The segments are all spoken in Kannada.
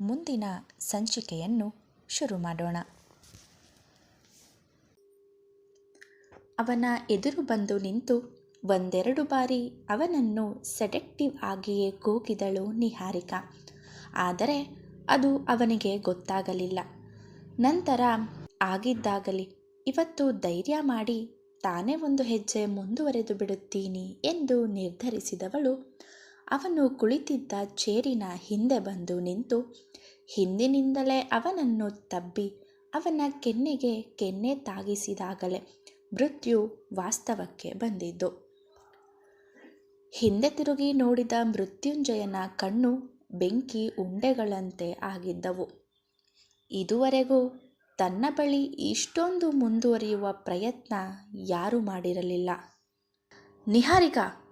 ಮುಂದಿನ ಸಂಚಿಕೆಯನ್ನು ಶುರು ಮಾಡೋಣ. ಅವನ ಎದುರು ಬಂದು ನಿಂತು ಒಂದೆರಡು ಬಾರಿ ಅವನನ್ನು ಸೆಡೆಕ್ಟಿವ್ ಆಗಿಯೇ ಕೂಗಿದಳು ನಿಹಾರಿಕಾ. ಆದರೆ ಅದು ಅವನಿಗೆ ಗೊತ್ತಾಗಲಿಲ್ಲ. ನಂತರ ಆಗಿದ್ದಾಗಲಿ, ಇವತ್ತು ಧೈರ್ಯ ಮಾಡಿ ತಾನೇ ಒಂದು ಹೆಜ್ಜೆ ಮುಂದುವರೆದು ಬಿಡುತ್ತೀನಿ ಎಂದು ನಿರ್ಧರಿಸಿದವಳು ಅವನು ಕುಳಿತಿದ್ದ ಚೇರಿನ ಹಿಂದೆ ಬಂದು ನಿಂತು, ಹಿಂದಿನಿಂದಲೇ ಅವನನ್ನು ತಬ್ಬಿ ಅವನ ಕೆನ್ನೆಗೆ ಕೆನ್ನೆ ತಾಗಿಸಿದಾಗಲೇ ಮೃತ್ಯು ವಾಸ್ತವಕ್ಕೆ ಬಂದಿದ್ದು. ಹಿಂದೆ ತಿರುಗಿ ನೋಡಿದ ಮೃತ್ಯುಂಜಯನ ಕಣ್ಣು ಬೆಂಕಿ ಉಂಡೆಗಳಂತೆ ಆಗಿದ್ದವು. ಇದುವರೆಗೂ ತನ್ನ ಬಳಿ ಇಷ್ಟೊಂದು ಮುಂದುವರಿಯುವ ಪ್ರಯತ್ನ ಯಾರೂ ಮಾಡಿರಲಿಲ್ಲ. ನಿಹಾರಿಕಾ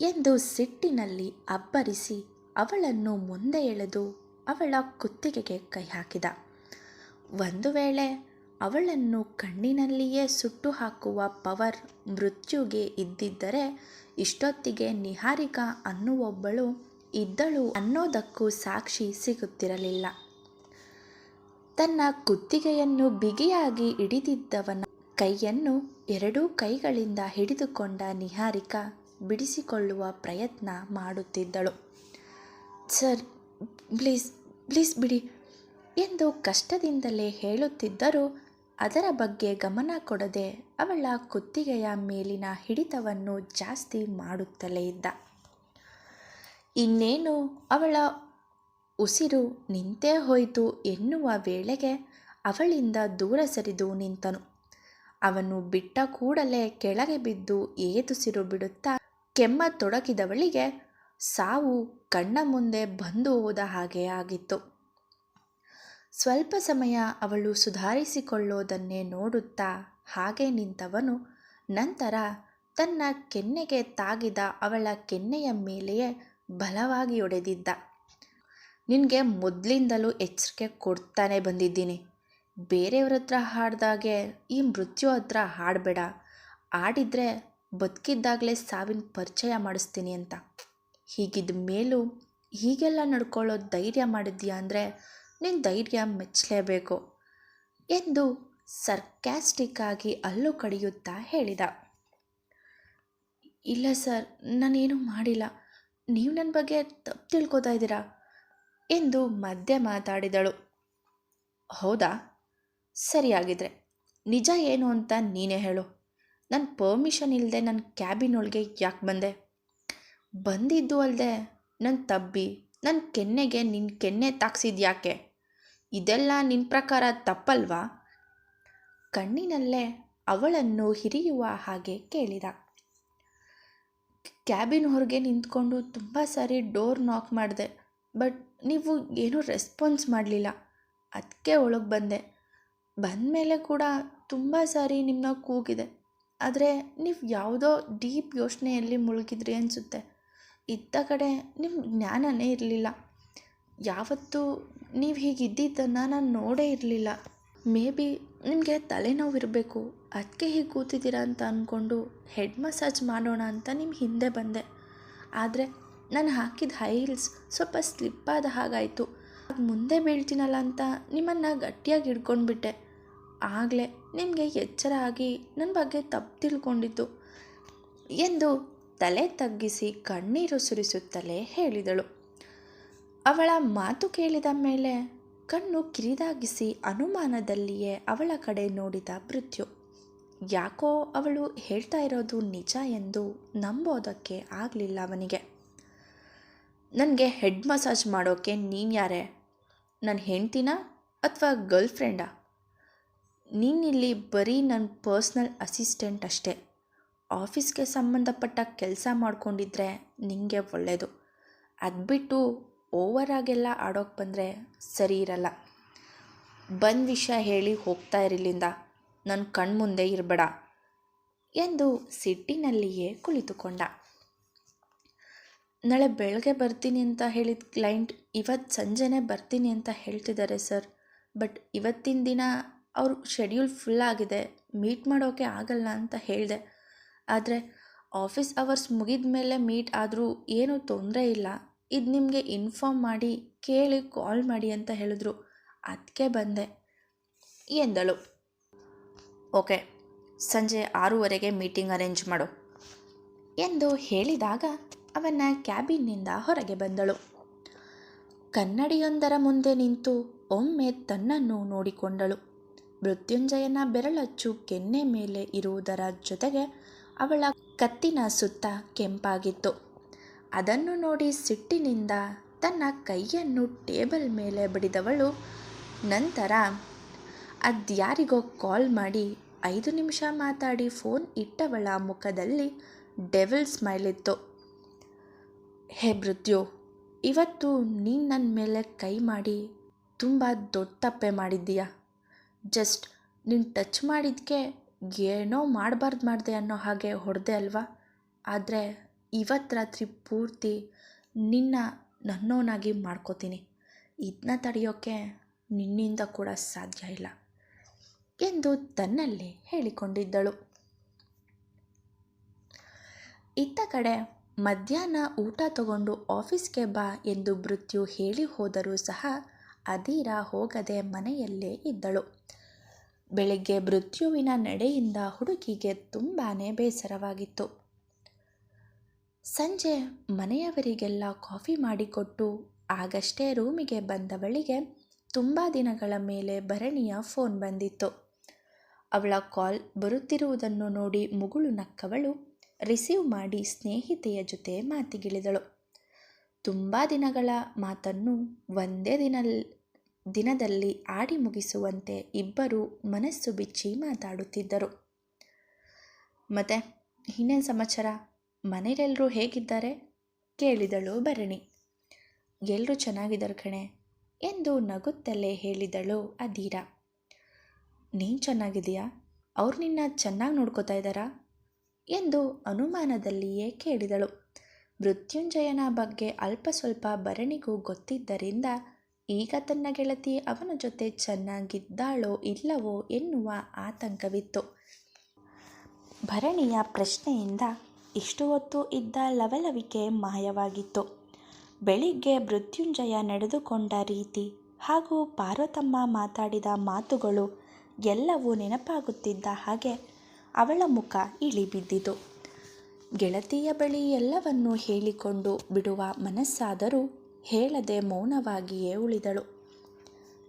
ಎಂದು ಸಿಟ್ಟಿನಲ್ಲಿ ಅಬ್ಬರಿಸಿ ಅವಳನ್ನು ಮುಂದೆ ಎಳೆದು ಅವಳ ಕುತ್ತಿಗೆಗೆ ಕೈ ಹಾಕಿದ ಒಂದು ವೇಳೆ ಅವಳನ್ನು ಕಣ್ಣಿನಲ್ಲಿಯೇ ಸುಟ್ಟು ಹಾಕುವ ಪವರ್ ಮೃತ್ಯುಗೆ ಇದ್ದಿದ್ದರೆ ಇಷ್ಟೊತ್ತಿಗೆ ನಿಹಾರಿಕಾ ಅನ್ನುವೊಬ್ಬಳು ಇದ್ದಳು ಅನ್ನೋದಕ್ಕೂ ಸಾಕ್ಷಿ ಸಿಗುತ್ತಿರಲಿಲ್ಲ. ತನ್ನ ಕುತ್ತಿಗೆಯನ್ನು ಬಿಗಿಯಾಗಿ ಹಿಡಿದಿದ್ದವನ ಕೈಯನ್ನು ಎರಡೂ ಕೈಗಳಿಂದ ಹಿಡಿದುಕೊಂಡ ನಿಹಾರಿಕಾ ಬಿಡಿಸಿಕೊಳ್ಳುವ ಪ್ರಯತ್ನ ಮಾಡುತ್ತಿದ್ದಳು. ಸರ್, ಪ್ಲೀಸ್ ಪ್ಲೀಸ್ ಬಿಡಿ ಎಂದು ಕಷ್ಟದಿಂದಲೇ ಹೇಳುತ್ತಿದ್ದರೂ ಅದರ ಬಗ್ಗೆ ಗಮನ ಕೊಡದೆ ಅವಳ ಕುತ್ತಿಗೆಯ ಮೇಲಿನ ಹಿಡಿತವನ್ನು ಜಾಸ್ತಿ ಮಾಡುತ್ತಲೇ ಇದ್ದ. ಇನ್ನೇನು, ಅವಳ ಉಸಿರು ನಿಂತೇ ಹೋಯಿತು ಎನ್ನುವ ವೇಳೆಗೆ ಅವಳಿಂದ ದೂರ ಸರಿದು ನಿಂತನು. ಅವನು ಬಿಟ್ಟ ಕೂಡಲೇ ಕೆಳಗೆ ಬಿದ್ದು ಏದುಸಿರು ಬಿಡುತ್ತಾ ಕೆಮ್ಮ ತೊಡಕಿದವಳಿಗೆ ಸಾವು ಕಣ್ಣ ಮುಂದೆ ಬಂದು ಹೋದ ಹಾಗೆ ಆಗಿತ್ತು. ಸ್ವಲ್ಪ ಸಮಯ ಅವಳು ಸುಧಾರಿಸಿಕೊಳ್ಳೋದನ್ನೇ ನೋಡುತ್ತಾ ಹಾಗೆ ನಿಂತವನು. ನಂತರ ತನ್ನ ಕೆನ್ನೆಗೆ ತಾಗಿದ ಅವಳ ಕೆನ್ನೆಯ ಮೇಲೆಯೇ ಬಲವಾಗಿ ಒಡೆದಿದ್ದ. ನಿನಗೆ ಮೊದಲಿಂದಲೂ ಎಚ್ಚರಿಕೆ ಕೊಡ್ತಾನೆ ಬಂದಿದ್ದೀನಿ. ಬೇರೆಯವ್ರ ಹತ್ರ ಹಾಡ್ದಾಗೆ ಈ ಮೃತ್ಯು ಹತ್ರ ಹಾಡಬೇಡ. ಆಡಿದರೆ ಬದುಕಿದ್ದಾಗಲೇ ಸಾವಿನ ಪರಿಚಯ ಮಾಡಿಸ್ತೀನಿ ಅಂತ. ಹೀಗಿದ್ದ ಮೇಲೂ ಹೀಗೆಲ್ಲ ನಡ್ಕೊಳ್ಳೋ ಧೈರ್ಯ ಮಾಡಿದ್ಯಾ ಅಂದರೆ ನಿನ್ನ ಧೈರ್ಯ ಮೆಚ್ಚಲೇಬೇಕು ಎಂದು ಸರ್ಕ್ಯಾಸ್ಟಿಕ್ ಆಗಿ ಅಲ್ಲು ಕಡಿಯುತ್ತಾ ಹೇಳಿದ. ಇಲ್ಲ ಸರ್, ನಾನೇನು ಮಾಡಿಲ್ಲ. ನೀವು ನನ್ನ ಬಗ್ಗೆ ತಪ್ಪು ತಿಳ್ಕೊತಾ ಇದ್ದೀರಾ ಎಂದು ಮಧ್ಯೆ ಮಾತಾಡಿದಳು. ಹೌದಾ? ಸರಿಯಾಗಿದ್ರೆ ನಿಜ ಏನು ಅಂತ ನೀನೇ ಹೇಳು. ನನ್ನ ಪರ್ಮಿಷನ್ ಇಲ್ಲದೆ ನನ್ನ ಕ್ಯಾಬಿನ್ ಒಳಗೆ ಯಾಕೆ ಬಂದೆ? ಬಂದಿದ್ದು ಅಲ್ಲದೆ ನನ್ನ ತಬ್ಬಿ ನನ್ನ ಕೆನ್ನೆಗೆ ನಿನ್ನ ಕೆನ್ನೆ ತಾಕ್ಸಿದ್ ಯಾಕೆ? ಇದೆಲ್ಲ ನಿನ್ನ ಪ್ರಕಾರ ತಪ್ಪಲ್ವಾ? ಕಣ್ಣಿನಲ್ಲೇ ಅವಳನ್ನು ಹಿರಿಯುವ ಹಾಗೆ ಕೇಳಿದ. ಕ್ಯಾಬಿನ್ ಹೊರಗೆ ನಿಂತ್ಕೊಂಡು ತುಂಬ ಸಾರಿ ಡೋರ್ ನಾಕ್ ಮಾಡಿದೆ. ಬಟ್ ನೀವು ಏನೂ ರೆಸ್ಪಾನ್ಸ್ ಮಾಡಲಿಲ್ಲ. ಅದಕ್ಕೆ ಒಳಗೆ ಬಂದೆ. ಬಂದಮೇಲೆ ಕೂಡ ತುಂಬ ಸಾರಿ ನಿಮ್ಮನ್ನ ಕೂಗಿದೆ. ಆದರೆ ನೀವು ಯಾವುದೋ ಡೀಪ್ ಯೋಚನೆಯಲ್ಲಿ ಮುಳುಗಿದ್ರಿ ಅನಿಸುತ್ತೆ. ಇದ್ದ ಕಡೆ ನಿಮ್ಮ ಜ್ಞಾನನೇ ಇರಲಿಲ್ಲ. ಯಾವತ್ತೂ ನೀವು ಹೀಗಿದ್ದಿದ್ದನ್ನು ನಾನು ನೋಡೇ ಇರಲಿಲ್ಲ. ಮೇ ಬಿ ನಿಮಗೆ ತಲೆನೋವಿರಬೇಕು. ಅದಕ್ಕೆ ಹೀಗೆ ಕೂತಿದ್ದೀರಾ ಅಂತ ಅಂದ್ಕೊಂಡು ಹೆಡ್ ಮಸಾಜ್ ಮಾಡೋಣ ಅಂತ ನಿಮ್ಮ ಹಿಂದೆ ಬಂದೆ. ಆದರೆ ನಾನು ಹಾಕಿದ ಹೀಲ್ಸ್ ಸ್ವಲ್ಪ ಸ್ಲಿಪ್ ಆದ ಹಾಗಾಯಿತು. ಮುಂದೆ ಬೀಳ್ತೀನಲ್ಲ ಅಂತ ನಿಮ್ಮನ್ನು ಗಟ್ಟಿಯಾಗಿ ಹಿಡ್ಕೊಂಡ್ಬಿಟ್ಟೆ. ಆಗಲೇ ನಿಮಗೆ ಎಚ್ಚರ ಆಗಿ ನನ್ನ ಬಗ್ಗೆ ತಪ್ಪು ತಿಳ್ಕೊಂಡಿದ್ದು ಎಂದು ತಲೆ ತಗ್ಗಿಸಿ ಕಣ್ಣೀರು ಸುರಿಸುತ್ತಲೇ ಹೇಳಿದಳು. ಅವಳ ಮಾತು ಕೇಳಿದ ಮೇಲೆ ಕಣ್ಣು ಕಿರಿದಾಗಿಸಿ ಅನುಮಾನದಲ್ಲಿಯೇ ಅವಳ ಕಡೆ ನೋಡಿದ ಮೃತ್ಯು ಯಾಕೋ ಅವಳು ಹೇಳ್ತಾ ಇರೋದು ನಿಜ ಎಂದು ನಂಬೋದಕ್ಕೆ ಆಗಲಿಲ್ಲ ಅವನಿಗೆ. ನನಗೆ ಹೆಡ್ ಮಸಾಜ್ ಮಾಡೋಕ್ಕೆ ನೀನು ಯಾರೇ ನನ್ನ ಹೆಂಡ್ತಿನ ಅಥವಾ ಗರ್ಲ್ ಫ್ರೆಂಡಾ ನೀನಿಲ್ಲಿ ಬರೀ ನನ್ನ ಪರ್ಸ್ನಲ್ ಅಸಿಸ್ಟೆಂಟ್ ಅಷ್ಟೇ. ಆಫೀಸ್ಗೆ ಸಂಬಂಧಪಟ್ಟ ಕೆಲಸ ಮಾಡ್ಕೊಂಡಿದ್ರೆ ನಿಮಗೆ ಒಳ್ಳೆಯದು ಅದು ಬಿಟ್ಟು ಓವರಾಗೆಲ್ಲ ಆಡೋಕ್ಕೆ ಬಂದರೆ ಸರಿ ಇರಲ್ಲ. ಬಂದ ವಿಷಯ ಹೇಳಿ ಹೋಗ್ತಾ ಇರಲಿಂದ ನನ್ನ ಕಣ್ಮುಂದೆ ಇರಬೇಡ ಎಂದು ಸಿಟ್ಟಿನಲ್ಲಿಯೇ ಕುಳಿತುಕೊಂಡ. ನಾಳೆ ಬೆಳಗ್ಗೆ ಬರ್ತೀನಿ ಅಂತ ಹೇಳಿದ ಕ್ಲೈಂಟ್ ಇವತ್ತು ಸಂಜೆನೇ ಬರ್ತೀನಿ ಅಂತ ಹೇಳ್ತಿದ್ದಾರೆ ಸರ್. ಬಟ್ ಇವತ್ತಿನ ದಿನ ಅವ್ರ ಶೆಡ್ಯೂಲ್ ಫುಲ್ ಆಗಿದೆ ಮೀಟ್ ಮಾಡೋಕ್ಕೆ ಆಗಲ್ಲ ಅಂತ ಹೇಳಿದೆ. ಆದರೆ ಆಫೀಸ್ ಅವರ್ಸ್ ಮುಗಿದ ಮೇಲೆ ಮೀಟ್ ಆದರೂ ಏನೂ ತೊಂದರೆ ಇಲ್ಲ. ಇದು ನಿಮಗೆ ಇನ್ಫಾರ್ಮ್ ಮಾಡಿ, ಕೇಳಿ ಕಾಲ್ ಮಾಡಿ ಅಂತ ಹೇಳಿದ್ರು. ಅದಕ್ಕೆ ಬಂದೆ. ಎಂದಳು. ಓಕೆ, ಸಂಜೆ ಆರೂವರೆಗೆ ಮೀಟಿಂಗ್ ಅರೇಂಜ್ ಮಾಡು ಎಂದು ಹೇಳಿದಾಗ ಅವನ ಕ್ಯಾಬಿನ್ನಿಂದ ಹೊರಗೆ ಬಂದಳು. ಕನ್ನಡಿಯೊಂದರ ಮುಂದೆ ನಿಂತು ಒಮ್ಮೆ ತನ್ನನ್ನು ನೋಡಿಕೊಂಡಳು. ಮೃತ್ಯುಂಜಯನ ಬೆರಳಚ್ಚು ಕೆನ್ನೆ ಮೇಲೆ ಇರುವುದರ ಜೊತೆಗೆ ಅವಳ ಕತ್ತಿನ ಸುತ್ತ ಕೆಂಪಾಗಿತ್ತು. ಅದನ್ನು ನೋಡಿ ಸಿಟ್ಟಿನಿಂದ ತನ್ನ ಕೈಯನ್ನು ಟೇಬಲ್ ಮೇಲೆ ಬಡಿದವಳು, ನಂತರ, ಅದ್ಯಾರಿಗೋ ಕಾಲ್ ಮಾಡಿ ಐದು ನಿಮಿಷ ಮಾತಾಡಿ ಫೋನ್ ಇಟ್ಟವಳ ಮುಖದಲ್ಲಿ ಡೆವಿಲ್ ಸ್ಮೈಲ್ ಇತ್ತು. ಹೇ ಮೃತ್ಯು, ಇವತ್ತು ನೀನು ನನ್ನ ಮೇಲೆ ಕೈ ಮಾಡಿ ತುಂಬ ದೊಡ್ಡ ತಪ್ಪೆ ಮಾಡಿದ್ದೀಯ? ಜಸ್ಟ್ ನೀನು ಟಚ್ ಮಾಡಿದ್ದಕ್ಕೆ ಏನೋ ಮಾಡಬಾರ್ದು ಮಾಡಿದೆ ಅನ್ನೋ ಹಾಗೆ ಹೊಡೆದೆ ಅಲ್ವಾ? ಆದರೆ ಇವತ್ತು ರಾತ್ರಿ ಪೂರ್ತಿ ನಿನ್ನ ನನ್ನೋನಾಗಿ ಮಾಡ್ಕೋತೀನಿ. ಇದನ್ನ ತಡೆಯೋಕ್ಕೆ ನಿನ್ನಿಂದ ಕೂಡ ಸಾಧ್ಯ ಇಲ್ಲ. ಎಂದು ತನ್ನಲ್ಲಿ ಹೇಳಿಕೊಂಡಿದ್ದಳು. ಇತ್ತ ಕಡೆ ಮಧ್ಯಾಹ್ನ ಊಟ ತಗೊಂಡು ಆಫೀಸ್ಗೆ ಬಾ ಎಂದು ಮೃತ್ಯು ಹೇಳಿ ಹೋದರೂ ಸಹ ಅಧೀರ ಹೋಗದೆ ಮನೆಯಲ್ಲೇ ಇದ್ದಳು. ಬೆಳಿಗ್ಗೆ ಮೃತ್ಯುವಿನ ನಡೆಯಿಂದ ಹುಡುಗಿಗೆ ತುಂಬಾ ಬೇಸರವಾಗಿತ್ತು. ಸಂಜೆ ಮನೆಯವರಿಗೆಲ್ಲ ಕಾಫಿ ಮಾಡಿಕೊಟ್ಟು ಆಗಷ್ಟೇ ರೂಮಿಗೆ ಬಂದವಳಿಗೆ ತುಂಬ ದಿನಗಳ ಮೇಲೆ ಭರಣಿಯ ಫೋನ್ ಬಂದಿತ್ತು. ಅವಳ ಕಾಲ್ ಬರುತ್ತಿರುವುದನ್ನು ನೋಡಿ ಮುಗುಳು ನಕ್ಕವಳು ರಿಸೀವ್ ಮಾಡಿ ಸ್ನೇಹಿತೆಯ ಜೊತೆ ಮಾತಿಗಿಳಿದಳು. ತುಂಬ ದಿನಗಳ ಮಾತನ್ನು ಒಂದೇ ದಿನ ದಿನದಲ್ಲಿ ಆಡಿ ಮುಗಿಸುವಂತೆ ಇಬ್ಬರು ಮನಸ್ಸು ಬಿಚ್ಚಿ ಮಾತಾಡುತ್ತಿದ್ದರು. ಮತ್ತೆ, ಇನ್ನೇನು ಸಮಾಚಾರ? ಮನೆಯಲ್ಲೆಲ್ಲರೂ ಹೇಗಿದ್ದಾರೆ? ಕೇಳಿದಳು ಭರಣಿ. ಎಲ್ಲರೂ ಚೆನ್ನಾಗಿದ್ದಾರೆ ಕಣೆ ಎಂದು ನಗುತ್ತಲೇ ಹೇಳಿದಳು ಅಧೀರ. ನೀನು ಚೆನ್ನಾಗಿದೆಯಾ ಅವ್ರು ನಿನ್ನ ಚೆನ್ನಾಗಿ ನೋಡ್ಕೋತಾ ಇದ್ದಾರಾ? ಎಂದು ಅನುಮಾನದಲ್ಲಿಯೇ ಕೇಳಿದಳು. ಮೃತ್ಯುಂಜಯನ ಬಗ್ಗೆ ಅಲ್ಪ ಸ್ವಲ್ಪ ಭರಣಿಗೂ ಗೊತ್ತಿದ್ದರಿಂದ ಈಗ ತನ್ನ ಗೆಳತಿ ಅವನ ಜೊತೆ ಚೆನ್ನಾಗಿದ್ದಾಳೋ ಇಲ್ಲವೋ ಎನ್ನುವ ಆತಂಕವಿತ್ತು. ಭರಣಿಯ ಪ್ರಶ್ನೆಯಿಂದ ಇಷ್ಟು ಹೊತ್ತು ಇದ್ದ ಲವಲವಿಕೆ ಮಾಯವಾಗಿತ್ತು. ಬೆಳಿಗ್ಗೆ ಮೃತ್ಯುಂಜಯ ನಡೆದುಕೊಂಡ ರೀತಿ ಹಾಗೂ ಪಾರ್ವತಮ್ಮ ಮಾತಾಡಿದ ಮಾತುಗಳು ಎಲ್ಲವೂ ನೆನಪಾಗುತ್ತಿದ್ದ ಹಾಗೆ ಅವಳ ಮುಖ ಇಳಿಬಿದ್ದಿತು. ಗೆಳತಿಯ ಬಳಿ ಎಲ್ಲವನ್ನೂ ಹೇಳಿಕೊಂಡು ಬಿಡುವ ಮನಸ್ಸಾದರೂ ಹೇಳದೆ ಮೌನವಾಗಿಯೇ ಉಳಿದಳು.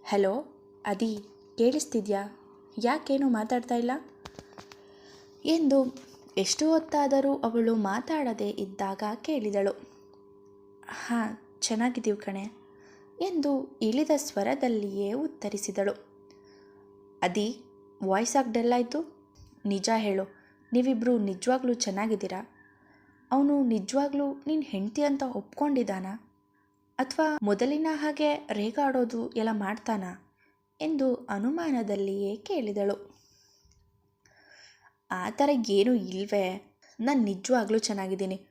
ಹಲೋ, ಅದಿ, ಕೇಳಿಸ್ತಿದ್ಯಾ? ಯಾಕೇನು ಮಾತಾಡ್ತಾ ಇಲ್ಲ? ಎಂದು ಎಷ್ಟು ಹೊತ್ತಾದರೂ ಅವಳು ಮಾತಾಡದೆ ಇದ್ದಾಗ ಕೇಳಿದಳು. ಹಾಂ, ಚೆನ್ನಾಗಿದ್ದೀವಿ ಕಣೆ ಎಂದು ಇಳಿದ ಸ್ವರದಲ್ಲಿಯೇ ಉತ್ತರಿಸಿದಳು. ಅದಿ, ವಾಯ್ಸ್ ಆಗಿ ಡೆಲ್ ಆಯಿತು. ನಿಜ ಹೇಳು ನೀವಿಬ್ಬರು ನಿಜವಾಗ್ಲೂ ಚೆನ್ನಾಗಿದ್ದೀರಾ? ಅವನು ನಿಜವಾಗ್ಲೂ ನಿನ್ನ ಹೆಂಡತಿ ಅಂತ ಒಪ್ಕೊಂಡಿದ್ದಾನಾ? ಅಥವಾ ಮೊದಲಿನ ಹಾಗೆ ರೇಗಾಡೋದು ಎಲ್ಲ ಮಾಡ್ತಾನಾ ಎಂದು ಅನುಮಾನದಲ್ಲಿಯೇ ಕೇಳಿದಳು. ಆ ಥರ ಏನೂ ಇಲ್ವೇ? ನಾನು ನಿಜವಾಗ್ಲೂ ಚೆನ್ನಾಗಿದ್ದೀನಿ.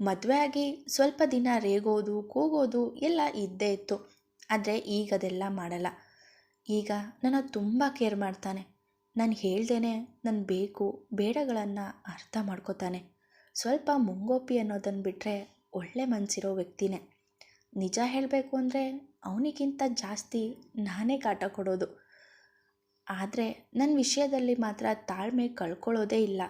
ಮದುವೆ ಆಗಿ ಸ್ವಲ್ಪ ದಿನ ರೇಗೋದು, ಕೂಗೋದು ಎಲ್ಲ ಇದ್ದೇ ಇತ್ತು. ಆದರೆ ಈಗ ಅದೆಲ್ಲ ಮಾಡಲ್ಲ. ಈಗ ನನ್ನ ತುಂಬ ಕೇರ್ ಮಾಡ್ತಾನೆ. ನಾನು ಹೇಳ್ದೇನೆ ನನ್ನ ಬೇಕು, ಬೇಡಗಳನ್ನು ಅರ್ಥ ಮಾಡ್ಕೋತಾನೆ. ಸ್ವಲ್ಪ ಮುಂಗೋಪಿ ಅನ್ನೋದನ್ನು ಬಿಟ್ಟರೆ ಒಳ್ಳೆ ಮನಸ್ಸಿರೋ ವ್ಯಕ್ತಿನೇ. ನಿಜ ಹೇಳಬೇಕು ಅಂದರೆ ಅವನಿಗಿಂತ ಜಾಸ್ತಿ ನಾನೇ ಕಾಟ ಕೊಡೋದು. ಆದರೆ ನನ್ನ ವಿಷಯದಲ್ಲಿ ಮಾತ್ರ ತಾಳ್ಮೆ ಕಳ್ಕೊಳ್ಳೋದೇ ಇಲ್ಲ.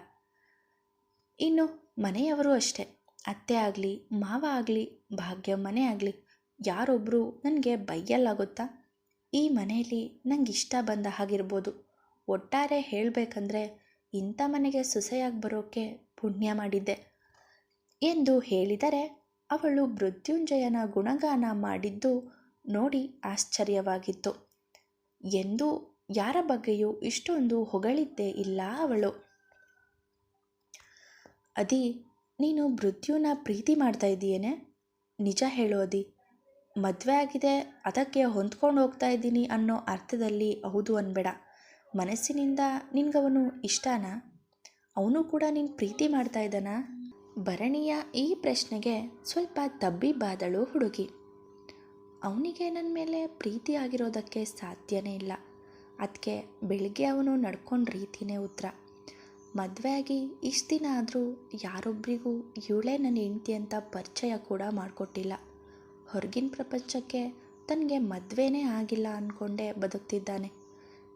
ಇನ್ನು ಮನೆಯವರು ಅಷ್ಟೆ. ಅತ್ತೆ ಆಗಲಿ, ಮಾವ ಆಗಲಿ, ಭಾಗ್ಯ ಮನೆ ಆಗಲಿ ಯಾರೊಬ್ಬರು ನನಗೆ ಬೈಯಲ್ಲಾಗುತ್ತಾ? ಈ ಮನೆಯಲ್ಲಿ ನಂಗೆ ಇಷ್ಟ ಬಂದ ಹಾಗಿರ್ಬೋದು. ಒಟ್ಟಾರೆ ಹೇಳಬೇಕಂದ್ರೆ ಇಂಥ ಮನೆಗೆ ಸೊಸೆಯಾಗಿ ಬರೋಕ್ಕೆ ಪುಣ್ಯ ಮಾಡಿದ್ದೆ. ಎಂದು ಹೇಳಿದರೆ ಅವಳು ಮೃತ್ಯುಂಜಯನ ಗುಣಗಾನ ಮಾಡಿದ್ದು ನೋಡಿ ಆಶ್ಚರ್ಯವಾಗಿತ್ತು. ಎಂದು ಯಾರ ಬಗ್ಗೆಯೂ ಇಷ್ಟೊಂದು ಹೊಗಳಿದ್ದೇ ಇಲ್ಲ ಅವಳು. ಅದಿ, ನೀನು ಮೃತ್ಯುನ ಪ್ರೀತಿ ಮಾಡ್ತಾ ಇದ್ದೀಯೇನೆ? ನಿಜ ಹೇಳು ಅದಿ. ಮದುವೆ ಆಗಿದೆ, ಅದಕ್ಕೆ ಹೊಂದ್ಕೊಂಡು ಹೋಗ್ತಾ ಇದ್ದೀನಿ ಅನ್ನೋ ಅರ್ಥದಲ್ಲಿ ಹೌದು ಅನ್ಬೇಡ. ಮನಸ್ಸಿನಿಂದ ನಿನ್ಗವನು ಇಷ್ಟನಾ? ಅವನು ಕೂಡ ನೀನು ಪ್ರೀತಿ ಮಾಡ್ತಾ ಇದ್ದಾನಾ? ಭರಣಿಯ ಈ ಪ್ರಶ್ನೆಗೆ ಸ್ವಲ್ಪ ತಬ್ಬಿ ಬಾದಳು ಹುಡುಗಿ. ಅವನಿಗೆ ನನ್ನ ಮೇಲೆ ಪ್ರೀತಿ ಆಗಿರೋದಕ್ಕೆ ಸಾಧ್ಯನೇ ಇಲ್ಲ. ಅದಕ್ಕೆ ಬೆಳಿಗ್ಗೆ ಅವನು ನಡ್ಕೊಂಡು ರೀತಿನೇ ಉತ್ತರ. ಮದುವೆ ಆಗಿ ಇಷ್ಟು ದಿನ ಆದರೂ ಯಾರೊಬ್ಬರಿಗೂ ಇವಳೇ ನನ್ನ ಹೆಂಡತಿ ಅಂತ ಪರಿಚಯ ಕೂಡ ಮಾಡಿಕೊಟ್ಟಿಲ್ಲ. ಹೊರಗಿನ ಪ್ರಪಂಚಕ್ಕೆ ತನಗೆ ಮದುವೆನೇ ಆಗಿಲ್ಲ ಅಂದ್ಕೊಂಡೇ ಬದುಕ್ತಿದ್ದಾನೆ.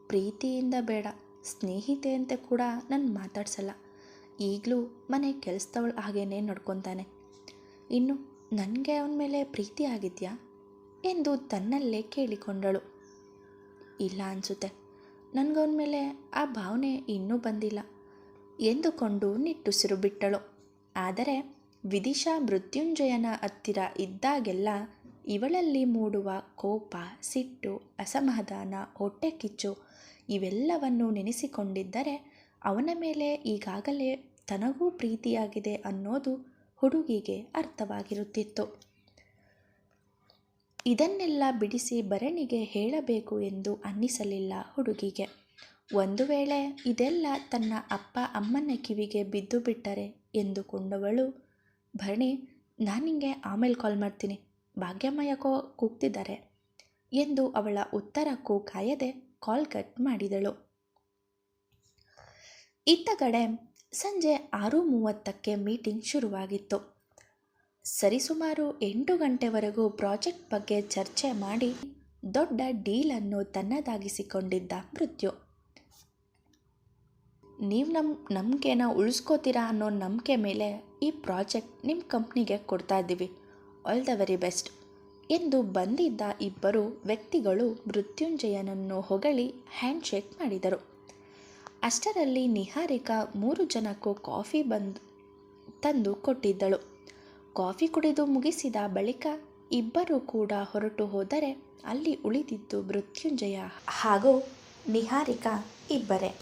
ಪ್ರೀತಿಯಿಂದ ಬೇಡ ಸ್ನೇಹಿತೆ ಅಂತ ಕೂಡ ನಾನು ಮಾತಾಡ್ಸಲ್ಲ. ಈಗಲೂ ಮನೆ ಕೆಲಸದವಳು ಹಾಗೇನೆ ನೋಡ್ಕೊತಾನೆ. ಇನ್ನು ನನಗೆ ಅವನ ಮೇಲೆ ಪ್ರೀತಿ ಆಗಿದೆಯಾ? ಎಂದು ತನ್ನಲ್ಲೇ ಕೇಳಿಕೊಂಡಳು. ಇಲ್ಲ ಅನಿಸುತ್ತೆ. ನನಗವನ ಮೇಲೆ ಆ ಭಾವನೆ ಇನ್ನೂ ಬಂದಿಲ್ಲ. ಎಂದುಕೊಂಡು ನಿಟ್ಟುಸಿರು ಬಿಟ್ಟಳು. ಆದರೆ ವಿದಿಶಾ ಮೃತ್ಯುಂಜಯನ ಹತ್ತಿರ ಇದ್ದಾಗೆಲ್ಲ ಇವಳಲ್ಲಿ ಮೂಡುವ ಕೋಪ, ಸಿಟ್ಟು, ಅಸಮಾಧಾನ, ಹೊಟ್ಟೆ ಕಿಚ್ಚು ಇವೆಲ್ಲವನ್ನು ನೆನೆಸಿಕೊಂಡಿದ್ದರೆ ಅವನ ಮೇಲೆ ಈಗಾಗಲೇ ತನಗೂ ಪ್ರೀತಿಯಾಗಿದೆ ಅನ್ನೋದು ಹುಡುಗಿಗೆ ಅರ್ಥವಾಗಿರುತ್ತಿತ್ತು. ಇದನ್ನೆಲ್ಲ ಬಿಡಿಸಿ ಭರಣಿಗೆ ಹೇಳಬೇಕು ಎಂದು ಅನ್ನಿಸಲಿಲ್ಲ ಹುಡುಗಿಗೆ. ಒಂದು ವೇಳೆ ಇದೆಲ್ಲ ತನ್ನ ಅಪ್ಪ ಅಮ್ಮನ ಕಿವಿಗೆ ಬಿದ್ದು ಬಿಟ್ಟರೆ ಎಂದುಕೊಂಡವಳು, ಭರಣಿ, ನಾನು ಆಮೇಲೆ ಕಾಲ್ ಮಾಡ್ತೀನಿ. ಭಾಗ್ಯಮ್ಮ ಯಾಕೋ ಕೂಗ್ತಿದ್ದಾರೆ ಎಂದು ಅವಳ ಉತ್ತರಕ್ಕೂ ಕಾಯದೆ ಕಾಲ್ ಕಟ್ ಮಾಡಿದಳು. ಇತ್ತ ಕಡೆ ಸಂಜೆ ಆರು ಮೂವತ್ತಕ್ಕೆ ಮೀಟಿಂಗ್ ಶುರುವಾಗಿತ್ತು. ಸರಿಸುಮಾರು ಎಂಟು ಗಂಟೆವರೆಗೂ ಪ್ರಾಜೆಕ್ಟ್ ಬಗ್ಗೆ ಚರ್ಚೆ ಮಾಡಿ ದೊಡ್ಡ ಡೀಲನ್ನು ತನ್ನದಾಗಿಸಿಕೊಂಡಿದ್ದ ಮೃತ್ಯು. ನೀವು ನಮ್ಮ ನಂಬಿಕೆನ ಉಳಿಸ್ಕೋತೀರಾ ಅನ್ನೋ ನಂಬಿಕೆ ಮೇಲೆ ಈ ಪ್ರಾಜೆಕ್ಟ್ ನಿಮ್ಮ ಕಂಪ್ನಿಗೆ ಕೊಡ್ತಾ ಇದ್ದೀವಿ. ಆಲ್ ದ ವೆರಿ ಬೆಸ್ಟ್ ಎಂದು ಬಂದಿದ್ದ ಇಬ್ಬರು ವ್ಯಕ್ತಿಗಳು ಮೃತ್ಯುಂಜಯನನ್ನು ಹೊಗಳಿ ಹ್ಯಾಂಡ್ಶೇಕ್ ಮಾಡಿದರು. ಅಷ್ಟರಲ್ಲಿ ನಿಹಾರಿಕಾ ಮೂರು ಜನಕ್ಕೂ ಕಾಫಿ ಬಂದು, ತಂದು ಕೊಟ್ಟಿದ್ದಳು. ಕಾಫಿ ಕುಡಿದು ಮುಗಿಸಿದ ಬಳಿಕ ಇಬ್ಬರು ಕೂಡ ಹೊರಟು ಹೋದರೆ ಅಲ್ಲಿ ಉಳಿದಿದ್ದು ಮೃತ್ಯುಂಜಯ ಹಾಗೂ ನಿಹಾರಿಕಾ ಇಬ್ಬರೇ.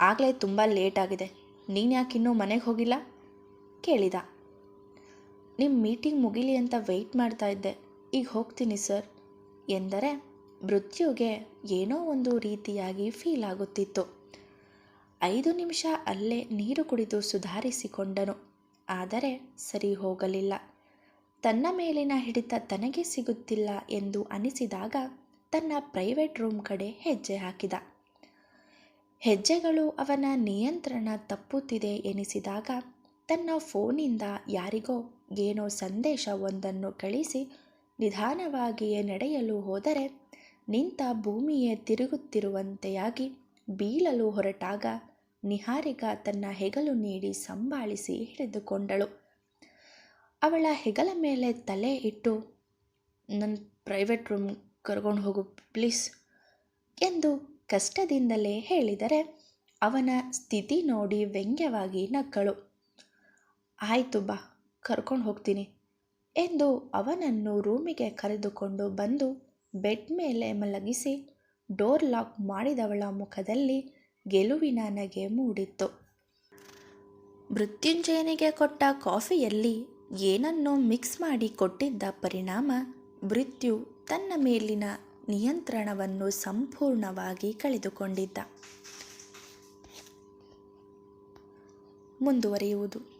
ಆಗಲೇ ತುಂಬ ಲೇಟ್ ಆಗಿದೆ. ನೀನು ಯಾಕಿನ್ನೂ ಮನೆಗೆ ಹೋಗಿಲ್ಲ? ಕೇಳಿದ. ನಿಮ್ಮ ಮೀಟಿಂಗ್ ಮುಗಿಲಿ ಅಂತ ವೆಯ್ಟ್ ಮಾಡ್ತಾ ಇದ್ದೆ. ಈಗ ಹೋಗ್ತೀನಿ ಸರ್ ಎಂದರೆ ಮೃತ್ಯುಗೆ ಏನೋ ಒಂದು ರೀತಿಯಾಗಿ ಫೀಲ್ ಆಗುತ್ತಿತ್ತು. ಐದು ನಿಮಿಷ ಅಲ್ಲೇ ನೀರು ಕುಡಿದು ಸುಧಾರಿಸಿಕೊಂಡನು. ಆದರೆ ಸರಿ ಹೋಗಲಿಲ್ಲ. ತನ್ನ ಮೇಲಿನ ಹಿಡಿತ ತನಗೆ ಸಿಗುತ್ತಿಲ್ಲ ಎಂದು ಅನಿಸಿದಾಗ ತನ್ನ ಪ್ರೈವೇಟ್ ರೂಮ್ ಕಡೆ ಹೆಜ್ಜೆ ಹಾಕಿದ. ಹೆಜ್ಜೆಗಳು ಅವನ ನಿಯಂತ್ರಣ ತಪ್ಪುತ್ತಿದೆ ಎನಿಸಿದಾಗ ತನ್ನ ಫೋನಿಂದ ಯಾರಿಗೋ ಏನೋ ಸಂದೇಶ ಒಂದನ್ನು ಕಳಿಸಿ ನಿಧಾನವಾಗಿಯೇ ನಡೆಯಲು ಹೋದರೆ ನಿಂತ ಭೂಮಿಯೇ ತಿರುಗುತ್ತಿರುವಂತೆಯಾಗಿ ಬೀಳಲು ಹೊರಟಾಗ ನಿಹಾರಿಕಾ ತನ್ನ ಹೆಗಲು ನೀಡಿ ಸಂಭಾಳಿಸಿ ಹಿಡಿದುಕೊಂಡಳು. ಅವಳ ಹೆಗಲ ಮೇಲೆ ತಲೆ ಇಟ್ಟು ನನ್ನ ಪ್ರೈವೇಟ್ ರೂಮ್ ಕರ್ಕೊಂಡು ಹೋಗು ಪ್ಲೀಸ್ ಎಂದು ಕಷ್ಟದಿಂದಲೇ ಹೇಳಿದರೆ ಅವನ ಸ್ಥಿತಿ ನೋಡಿ ವ್ಯಂಗ್ಯವಾಗಿ ನಕ್ಕಳು. ಆಯಿತು ಬಾ, ಕರ್ಕೊಂಡು ಹೋಗ್ತೀನಿ ಎಂದು ಅವನನ್ನು ರೂಮಿಗೆ ಕರೆದುಕೊಂಡು ಬಂದು ಬೆಡ್ ಮೇಲೆ ಮಲಗಿಸಿ ಡೋರ್ ಲಾಕ್ ಮಾಡಿದವಳ ಮುಖದಲ್ಲಿ ಗೆಲುವಿನ ನಗೆ ಮೂಡಿತ್ತು. ಮೃತ್ಯುಂಜಯನಿಗೆ ಕೊಟ್ಟ ಕಾಫಿಯಲ್ಲಿ ಏನನ್ನೋ ಮಿಕ್ಸ್ ಮಾಡಿ ಕೊಟ್ಟಿದ್ದ ಪರಿಣಾಮ ಮೃತ್ಯು ತನ್ನ ಮೇಲಿನ ನಿಯಂತ್ರಣವನ್ನು ಸಂಪೂರ್ಣವಾಗಿ ಕಳೆದುಕೊಂಡಿದ್ದ. ಮುಂದುವರಿಯುವುದು.